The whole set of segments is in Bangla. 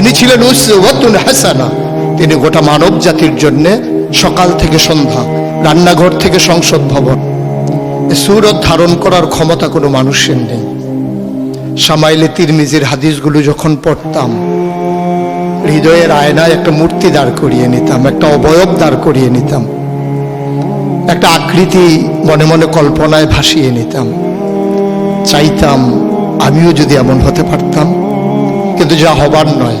তিনি ছিলেন উসওয়াতুন হাসানা। তিনি গোটা মানব জাতির জন্য সকাল থেকে সন্ধ্যা, রান্নাঘর থেকে সংসদ ভবন। সুরত ধারণ করার ক্ষমতা কোনো মানুষের নেই। সামাইলে তিরমিজির হাদিসগুলো যখন পড়তাম, হৃদয়ের আয়নায় একটা মূর্তি দাঁড় করিয়ে নিতাম, একটা অবয়ব দাঁড় করিয়ে নিতাম। একটা আকৃতি মনে মনে কল্পনায় ভাসিয়ে নিতাম। চাইতাম আমিও যদি এমন হতে পারতাম, কিন্তু যা হবার নয়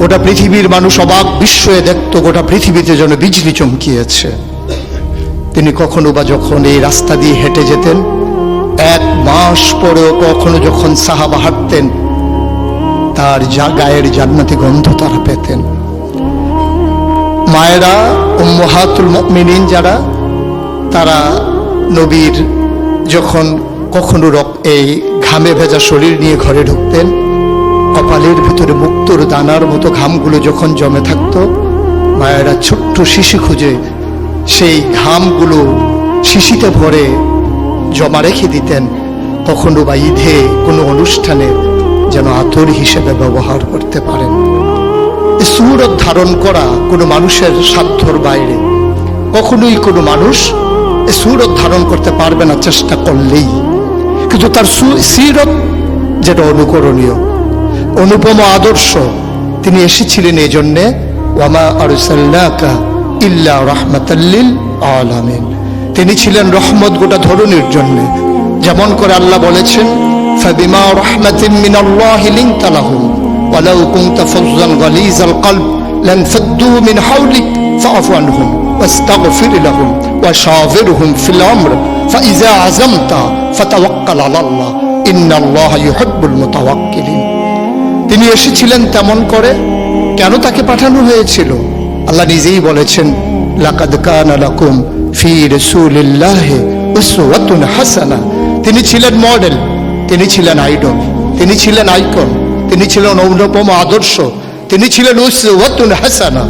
গোটা পৃথিবীর মানুষ অবাক, বিস্ময়ে দেখত গোটা পৃথিবীতে যেন বিজলি চমকিয়েছে। তিনি কখনো বা যখন এই রাস্তা দিয়ে হেঁটে যেতেন, এক মাস পরেও কখনো যখন সাহাবা হাঁটতেন, তার যা গায়ের জান্নাতি গন্ধ তারা পেতেন। মায়েরা, উম্মহাতুল মিনিন যারা, তারা নবীর যখন কখনো রক এই ঘামে ভেজা শরীর নিয়ে ঘরে ঢুকতেন কপালের ভিতরে মুক্তর দানার মতো ঘামগুলো যখন জমে থাকতো, মায়েরা ছোট্ট শিশি খুঁজে সেই ঘামগুলো শিশিতে ভরে জমা রেখে দিতেন। কখনো বা ঈদে কোনো অনুষ্ঠানে যেন আতর হিসেবে ব্যবহার করতে পারেন। সুরত ধারণ করা কোনো মানুষের সাধ্যর বাইরে। কখনোই কোনো মানুষ সুরত ধারণ করতে পারবে না, চেষ্টা করলেই। কিন্তু তার সিরত যেটা অনুকরণীয়। অনুপম আদর্শ তিনি এসেছিলেন এই জন্যে ওয়ামা আরসাল্লাকা ইল্লা রহমাতাল্লিল আলামিন তিনি ছিলেন রহমত গোটা ধরনের জন্য যেমন করে আল্লাহ বলেছেন ফাবিমা রহমাতিন মিনাল্লাহি লিনতা লাহুম ওয়ালাউ কুনতা ফাজ্জান গালিজাল কলব লানফাদ্দু মিন হাওলিক ফাআফু আনহুম واستغفر لهم وشاورهم في الأمر فإذا عزمت فتوكل على الله إن الله يحب المتوكلين তিনি এসেছিলেন তেমন করে কেন তাকে পাঠানো হয়েছিল? আল্লাহ নিজেই বলেছেন, লাকাদ কানা লাকুম ফি রাসূলিল্লাহি উসওয়াতুন হাসানা। তিনি ছিলেন মডেল, তিনি ছিলেন আইডল, তিনি ছিলেন আইকন, তিনি ছিলেন অনুপম আদর্শ, তিনি ছিলেন উসওয়াতুন হাসানা।